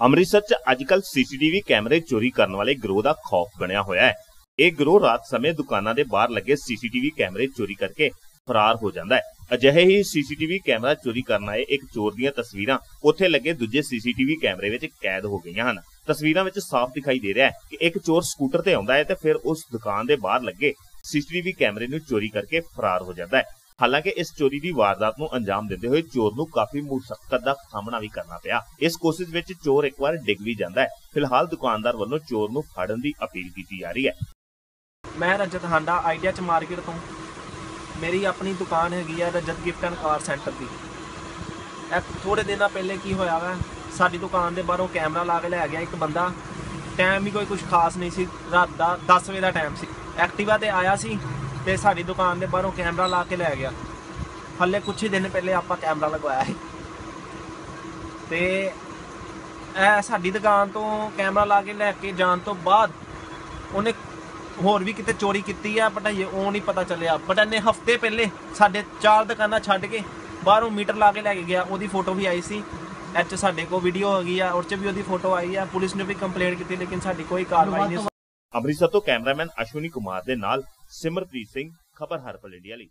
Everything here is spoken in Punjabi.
ਅੰਮ੍ਰਿਤਸਰ 'ਚ ਅੱਜਕੱਲ ਸੀਸੀਟੀਵੀ ਕੈਮਰੇ ਚੋਰੀ ਕਰਨ ਵਾਲੇ ਗਰੋਹ ਦਾ ਖੌਫ ਬਣਿਆ ਹੋਇਆ ਹੈ। ਇਹ ਗਰੋਹ ਰਾਤ ਸਮੇਂ ਦੁਕਾਨਾਂ ਦੇ ਬਾਹਰ ਲੱਗੇ ਸੀਸੀਟੀਵੀ ਕੈਮਰੇ ਚੋਰੀ ਕਰਕੇ ਫਰਾਰ ਹੋ ਜਾਂਦਾ ਹੈ। ਅਜਿਹੇ ਹੀ ਸੀਸੀਟੀਵੀ ਕੈਮਰਾ ਚੋਰੀ ਕਰਨ ਆਏ ਇੱਕ ਚੋਰ ਦੀਆਂ ਤਸਵੀਰਾਂ ਉੱਥੇ ਲੱਗੇ ਦੂਜੇ ਸੀਸੀਟੀਵੀ ਕੈਮਰੇ ਵਿੱਚ ਕੈਦ ਹੋ ਗਈਆਂ ਹਨ। ਤਸਵੀਰਾਂ ਵਿੱਚ ਸਾਫ਼ ਦਿਖਾਈ ਦੇ ਰਿਹਾ ਹੈ ਕਿ ਇੱਕ ਚੋਰ ਸਕੂਟਰ ਤੇ ਆਉਂਦਾ ਹੈ ਤੇ ਫਿਰ ਉਸ ਦੁਕਾਨ ਦੇ ਬਾਹਰ ਲੱਗੇ ਸੀਸੀਟੀਵੀ ਕੈਮਰੇ ਨੂੰ ਚੋਰੀ ਕਰਕੇ ਫਰਾਰ ਹੋ ਜਾਂਦਾ ਹੈ। ਹਾਲਾਂਕਿ ਇਸ ਚੋਰੀ ਦੀ ਵਾਰਦਾਤ ਨੂੰ ਅੰਜਾਮ ਦਿੰਦੇ ਹੋਏ ਚੋਰ ਨੂੰ ਕਾਫੀ ਮੁਸ਼ਕਲ ਦਾ ਸਾਹਮਣਾ ਵੀ ਕਰਨਾ ਪਿਆ। ਇਸ ਕੋਸ਼ਿਸ਼ ਵਿੱਚ ਚੋਰ ਇੱਕ ਵਾਰ ਡਿੱਗ ਵੀ ਜਾਂਦਾ ਹੈ। ਫਿਲਹਾਲ ਦੁਕਾਨਦਾਰ ਵੱਲੋਂ ਚੋਰ ਨੂੰ ਫੜਨ ਦੀ ਅਪੀਲ ਕੀਤੀ ਜਾ ਰਹੀ ਹੈ। ਮੈਂ ਰਜਤ ਹਾਂਡਾ, ਆਈਡੀਆ ਚ ਮਾਰਕੀਟ ਤੋਂ। ਮੇਰੀ ਆਪਣੀ ਦੁਕਾਨ ਹੈਗੀ ਆ Rajat gift and car centre ਦੀ। ਇਹ ਥੋੜੇ ਦਿਨਾਂ ਪਹਿਲੇ ਕੀ ਹੋਇਆ ਵਾ, ਸਾਡੀ ਦੁਕਾਨ ਦੇ ਬਾਹਰੋਂ ਕੈਮਰਾ ਲਾ ਕੇ ਲੈ ਗਿਆ ਇੱਕ ਬੰਦਾ। ਟਾਈਮ ਵੀ ਕੋਈ ਕੁਝ ਖਾਸ ਨਹੀਂ ਸੀ, ਰਾਤ ਦਾ 10 ਵਜੇ ਦਾ ਟਾਈਮ ਸੀ। ਐਕਟਿਵਾ ਤੇ ਆਇਆ ਸੀ। ਤੇ ਸਾਡੀ ਦੁਕਾਨ ਦੇ ਬਾਹਰੋਂ ਕੈਮਰਾ ਲਾ ਕੇ ਲੈ ਗਿਆ। ਹੱਲੇ ਕੁਝ ਹੀ ਦਿਨ ਪਹਿਲੇ ਆਪਾਂ ਕੈਮਰਾ ਲਗਵਾਇਆ ਸੀ। ਤੇ ਇਹ ਸਾਡੀ ਦੁਕਾਨ ਤੋਂ ਕੈਮਰਾ ਲਾ ਕੇ ਲੈ ਕੇ ਜਾਣ ਤੋਂ ਬਾਅਦ ਉਹਨੇ ਹੋਰ ਵੀ ਕਿਤੇ ਚੋਰੀ ਕੀਤੀ ਆ ਬਟ ਇਹ ਉਹ ਨਹੀਂ ਪਤਾ ਚੱਲਿਆ। ਬਟ ਇਹਨੇ ਹਫ਼ਤੇ ਪਹਿਲੇ ਸਾਡੇ ਚਾਰ ਦੁਕਾਨਾਂ ਛੱਡ ਕੇ ਬਾਹਰੋਂ ਮੀਟਰ ਲਾ ਕੇ ਲੈ ਕੇ ਗਿਆ। ਉਹਦੀ ਫੋਟੋ ਵੀ ਆਈ ਸੀ। ਇਹ 'ਚ ਸਾਡੇ ਕੋਲ ਵੀਡੀਓ ਹੈਗੀ ਆ ਉਹ 'ਚ ਵੀ ਉਹਦੀ ਫੋਟੋ ਆਈ ਆ। ਪੁਲਿਸ ਨੇ ਵੀ ਕੰਪਲੇਂਟ ਕੀਤੀ ਲੇਕਿਨ ਸਾਡੀ ਕੋਈ ਕਾਰਵਾਈ ਨਹੀਂ ਅੰਮ੍ਰਿਤਸਰ ਤੋਂ ਕੈਮਰਾਮੈਨ ਅਸ਼ਵਨੀ ਕੁਮਾਰ ਦੇ ਨਾਲ ਸਿਮਰਪ੍ਰੀਤ ਸਿੰਘ ਖਬਰ ਹਰਪਲ ਇੰਡੀਆ ਲਈ।